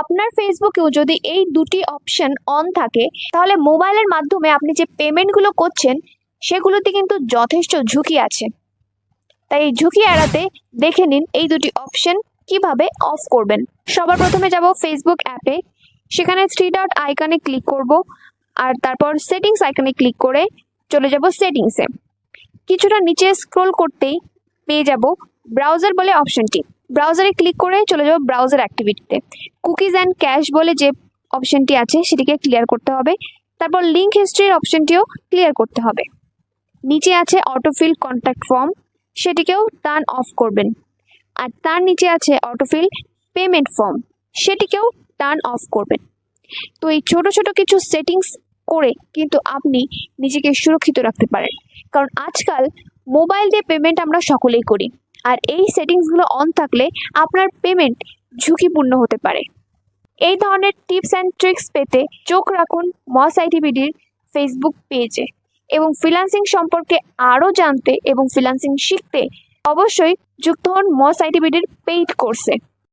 আপনার ফেসবুকেও যদি এই দুটি অপশন অন থাকে, তাহলে মোবাইলের মাধ্যমে আপনি যে পেমেন্টগুলো করছেন, সেগুলোতে কিন্তু যথেষ্ট ঝুঁকি আছে। তাই এই ঝুঁকি এড়াতে দেখে নিন এই দুটি অপশন কীভাবে অফ করবেন। সবার প্রথমে যাব ফেসবুক অ্যাপে সেখানে থ্রি ডট আইকনে ক্লিক করব। আর তারপর সেটিংস আইকনে ক্লিক করে চলে যাব সেটিংসে কিছুটা নিচে স্ক্রোল করতেই পেয়ে যাব ব্রাউজার বলে অপশনটি ব্রাউজারে ক্লিক করে চলে যাব ব্রাউজার অ্যাক্টিভিটিতে কুকিজ অ্যান্ড ক্যাশ বলে যে অপশনটি আছে, সেটিকে ক্লিয়ার করতে হবে। তারপর লিঙ্ক হিস্ট্রির অপশনটিও ক্লিয়ার করতে হবে। নিচে আছে অটোফিল কন্ট্যাক্ট ফর্ম সেটিকেও টার্ন অফ করবেন। আর তার নিচে আছে অটোফিল পেমেন্ট ফর্ম সেটিকেও টার্ন অফ করবেন। তো এই ছোট ছোট কিছু সেটিংস করে কিন্তু আপনি নিজেকে সুরক্ষিত রাখতে পারেন। কারণ আজকাল মোবাইল দিয়ে পেমেন্ট আমরা সকলেই করি। আর এই সেটিংসগুলো অন থাকলে আপনার পেমেন্ট ঝুঁকিপূর্ণ হতে পারে। এই ধরনের টিপস অ্যান্ড ট্রিক্স পেতে চোখ রাখুন মস আইটিভিডির ফেসবুক পেজে এবং ফ্রিলান্সিং সম্পর্কে আরও জানতে এবং ফ্রিলান্সিং শিখতে অবশ্যই যুক্ত হন মস আইটিভিডির পেইড কোর্সে